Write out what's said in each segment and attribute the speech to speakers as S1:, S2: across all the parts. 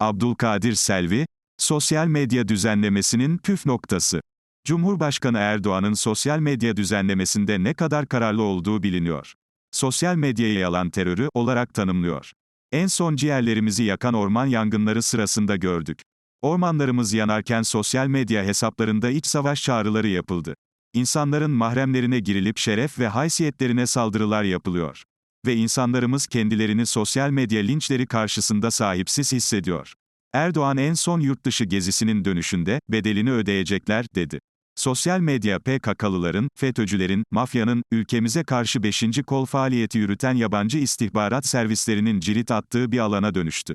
S1: Abdülkadir Selvi, sosyal medya düzenlemesinin püf noktası. Cumhurbaşkanı Erdoğan'ın sosyal medya düzenlemesinde ne kadar kararlı olduğu biliniyor. Sosyal medyayı yalan terörü olarak tanımlıyor. En son ciğerlerimizi yakan orman yangınları sırasında gördük. Ormanlarımız yanarken sosyal medya hesaplarında iç savaş çağrıları yapıldı. İnsanların mahremlerine girilip şeref ve haysiyetlerine saldırılar yapılıyor. Ve insanlarımız kendilerini sosyal medya linçleri karşısında sahipsiz hissediyor. Erdoğan en son yurtdışı gezisinin dönüşünde, bedelini ödeyecekler, dedi. Sosyal medya PKK'lıların, FETÖ'cülerin, mafyanın, ülkemize karşı 5. kol faaliyeti yürüten yabancı istihbarat servislerinin cirit attığı bir alana dönüştü.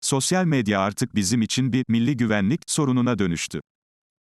S1: Sosyal medya artık bizim için bir milli güvenlik sorununa dönüştü.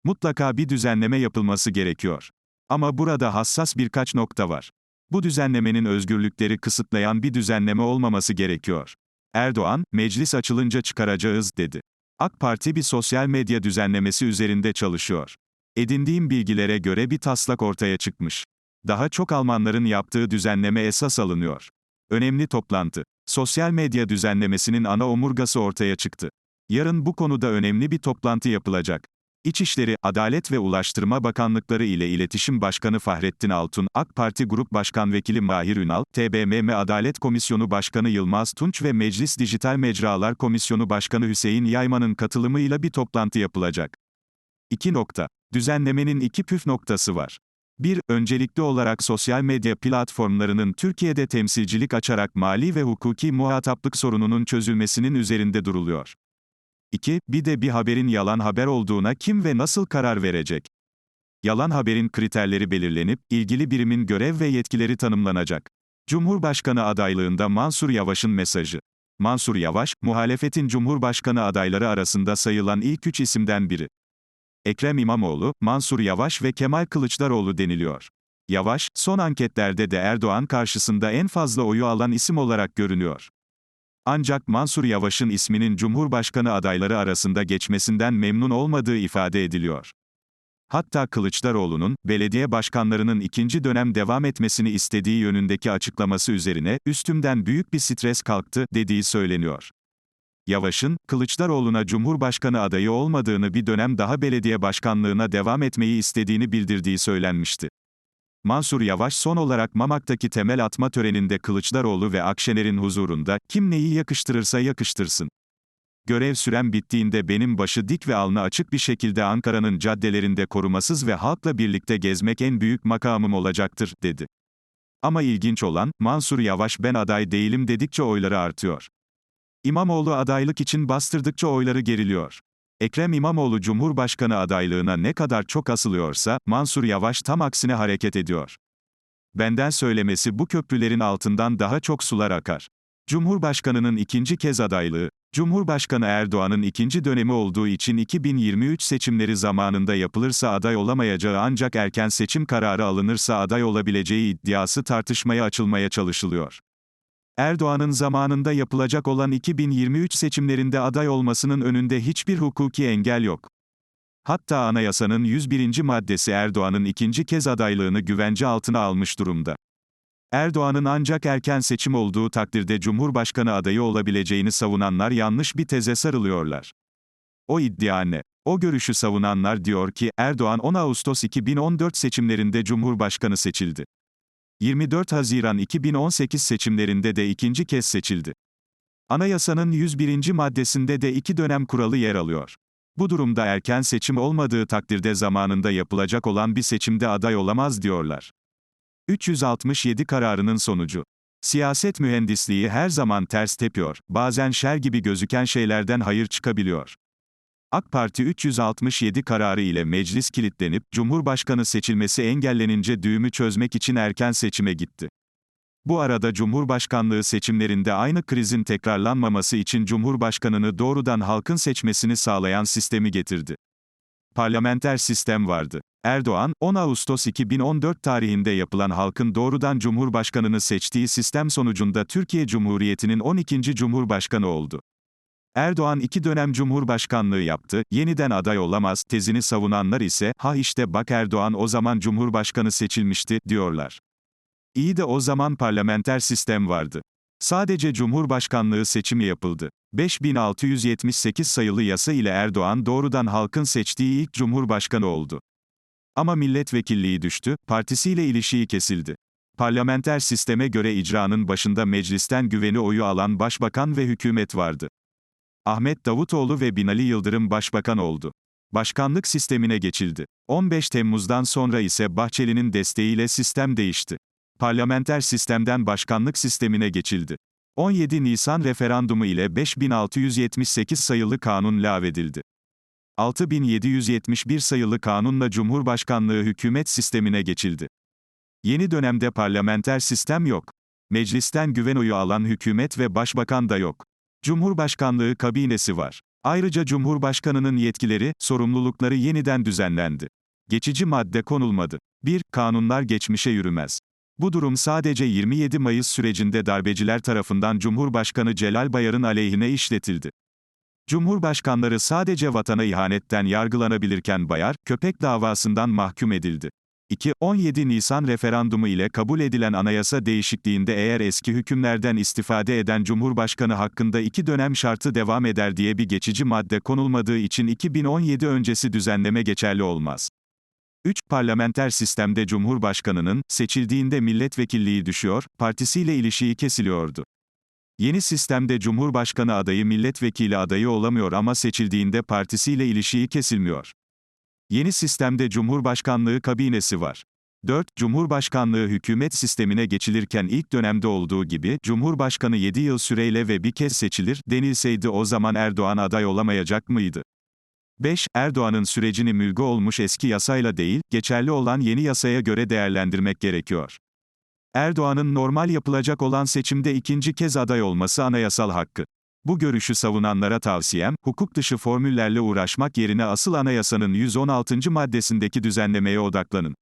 S1: Mutlaka bir düzenleme yapılması gerekiyor. Ama burada hassas birkaç nokta var. Bu düzenlemenin özgürlükleri kısıtlayan bir düzenleme olmaması gerekiyor. Erdoğan, meclis açılınca çıkaracağız, dedi. AK Parti bir sosyal medya düzenlemesi üzerinde çalışıyor. Edindiğim bilgilere göre bir taslak ortaya çıkmış. Daha çok Almanların yaptığı düzenleme esas alınıyor. Önemli toplantı. Sosyal medya düzenlemesinin ana omurgası ortaya çıktı. Yarın bu konuda önemli bir toplantı yapılacak. İçişleri, Adalet ve Ulaştırma Bakanlıkları ile İletişim Başkanı Fahrettin Altun, AK Parti Grup Başkan Vekili Mahir Ünal, TBMM Adalet Komisyonu Başkanı Yılmaz Tunç ve Meclis Dijital Mecralar Komisyonu Başkanı Hüseyin Yayman'ın katılımıyla bir toplantı yapılacak. 2 nokta. Düzenlemenin iki püf noktası var. 1. Öncelikli olarak sosyal medya platformlarının Türkiye'de temsilcilik açarak mali ve hukuki muhataplık sorununun çözülmesinin üzerinde duruluyor. 2. Bir de bir haberin yalan haber olduğuna kim ve nasıl karar verecek? Yalan haberin kriterleri belirlenip, ilgili birimin görev ve yetkileri tanımlanacak. Cumhurbaşkanı adaylığında Mansur Yavaş'ın mesajı. Mansur Yavaş, muhalefetin Cumhurbaşkanı adayları arasında sayılan ilk üç isimden biri. Ekrem İmamoğlu, Mansur Yavaş ve Kemal Kılıçdaroğlu deniliyor. Yavaş, son anketlerde de Erdoğan karşısında en fazla oyu alan isim olarak görünüyor. Ancak Mansur Yavaş'ın isminin Cumhurbaşkanı adayları arasında geçmesinden memnun olmadığı ifade ediliyor. Hatta Kılıçdaroğlu'nun, belediye başkanlarının ikinci dönem devam etmesini istediği yönündeki açıklaması üzerine, üstümden büyük bir stres kalktı, dediği söyleniyor. Yavaş'ın, Kılıçdaroğlu'na Cumhurbaşkanı adayı olmadığını bir dönem daha belediye başkanlığına devam etmeyi istediğini bildirdiği söylenmişti. Mansur Yavaş son olarak Mamak'taki temel atma töreninde Kılıçdaroğlu ve Akşener'in huzurunda, kim neyi yakıştırırsa yakıştırsın. Görev süren bittiğinde benim başı dik ve alnı açık bir şekilde Ankara'nın caddelerinde korumasız ve halkla birlikte gezmek en büyük makamım olacaktır, dedi. Ama ilginç olan, Mansur Yavaş ben aday değilim dedikçe oyları artıyor. İmamoğlu adaylık için bastırdıkça oyları geriliyor. Ekrem İmamoğlu Cumhurbaşkanı adaylığına ne kadar çok asılıyorsa, Mansur Yavaş tam aksine hareket ediyor. Benden söylemesi bu köprülerin altından daha çok sular akar. Cumhurbaşkanının ikinci kez adaylığı, Cumhurbaşkanı Erdoğan'ın ikinci dönemi olduğu için 2023 seçimleri zamanında yapılırsa aday olamayacağı ancak erken seçim kararı alınırsa aday olabileceği iddiası tartışmaya açılmaya çalışılıyor. Erdoğan'ın zamanında yapılacak olan 2023 seçimlerinde aday olmasının önünde hiçbir hukuki engel yok. Hatta anayasanın 101. maddesi Erdoğan'ın ikinci kez adaylığını güvence altına almış durumda. Erdoğan'ın ancak erken seçim olduğu takdirde Cumhurbaşkanı adayı olabileceğini savunanlar yanlış bir teze sarılıyorlar. O iddia ne? O görüşü savunanlar diyor ki, Erdoğan 10 Ağustos 2014 seçimlerinde Cumhurbaşkanı seçildi. 24 Haziran 2018 seçimlerinde de ikinci kez seçildi. Anayasanın 101. maddesinde de iki dönem kuralı yer alıyor. Bu durumda erken seçim olmadığı takdirde zamanında yapılacak olan bir seçimde aday olamaz diyorlar. 367 kararının sonucu. Siyaset mühendisliği her zaman ters tepiyor, bazen şer gibi gözüken şeylerden hayır çıkabiliyor. AK Parti 367 kararı ile meclis kilitlenip, Cumhurbaşkanı seçilmesi engellenince düğümü çözmek için erken seçime gitti. Bu arada Cumhurbaşkanlığı seçimlerinde aynı krizin tekrarlanmaması için Cumhurbaşkanını doğrudan halkın seçmesini sağlayan sistemi getirdi. Parlamenter sistem vardı. Erdoğan, 10 Ağustos 2014 tarihinde yapılan halkın doğrudan Cumhurbaşkanını seçtiği sistem sonucunda Türkiye Cumhuriyeti'nin 12. Cumhurbaşkanı oldu. Erdoğan iki dönem cumhurbaşkanlığı yaptı, yeniden aday olamaz, tezini savunanlar ise, ha işte bak Erdoğan o zaman cumhurbaşkanı seçilmişti, diyorlar. İyi de o zaman parlamenter sistem vardı. Sadece cumhurbaşkanlığı seçimi yapıldı. 5678 sayılı yasa ile Erdoğan doğrudan halkın seçtiği ilk cumhurbaşkanı oldu. Ama milletvekilliği düştü, partisiyle ilişiği kesildi. Parlamenter sisteme göre icranın başında meclisten güveni oyu alan başbakan ve hükümet vardı. Ahmet Davutoğlu ve Binali Yıldırım başbakan oldu. Başkanlık sistemine geçildi. 15 Temmuz'dan sonra ise Bahçeli'nin desteğiyle sistem değişti. Parlamenter sistemden başkanlık sistemine geçildi. 17 Nisan referandumu ile 5678 sayılı kanun lağvedildi. 6771 sayılı kanunla Cumhurbaşkanlığı hükümet sistemine geçildi. Yeni dönemde parlamenter sistem yok. Meclisten güven oyu alan hükümet ve başbakan da yok. Cumhurbaşkanlığı kabinesi var. Ayrıca Cumhurbaşkanının yetkileri, sorumlulukları yeniden düzenlendi. Geçici madde konulmadı. 1. Kanunlar geçmişe yürümez. Bu durum sadece 27 Mayıs sürecinde darbeciler tarafından Cumhurbaşkanı Celal Bayar'ın aleyhine işletildi. Cumhurbaşkanları sadece vatana ihanetten yargılanabilirken Bayar, köpek davasından mahkum edildi. 2. 17 Nisan referandumu ile kabul edilen anayasa değişikliğinde eğer eski hükümlerden istifade eden Cumhurbaşkanı hakkında iki dönem şartı devam eder diye bir geçici madde konulmadığı için 2017 öncesi düzenleme geçerli olmaz. 3. Parlamenter sistemde Cumhurbaşkanının, seçildiğinde milletvekilliği düşüyor, partisiyle ilişiği kesiliyordu. Yeni sistemde Cumhurbaşkanı adayı milletvekili adayı olamıyor ama seçildiğinde partisiyle ilişiği kesilmiyor. Yeni sistemde Cumhurbaşkanlığı kabinesi var. 4. Cumhurbaşkanlığı hükümet sistemine geçilirken ilk dönemde olduğu gibi, Cumhurbaşkanı 7 yıl süreyle ve bir kez seçilir, denilseydi o zaman Erdoğan aday olamayacak mıydı? 5. Erdoğan'ın sürecini mülgü olmuş eski yasayla değil, geçerli olan yeni yasaya göre değerlendirmek gerekiyor. Erdoğan'ın normal yapılacak olan seçimde ikinci kez aday olması anayasal hakkı. Bu görüşü savunanlara tavsiyem, hukuk dışı formüllerle uğraşmak yerine asıl anayasanın 116. maddesindeki düzenlemeye odaklanın.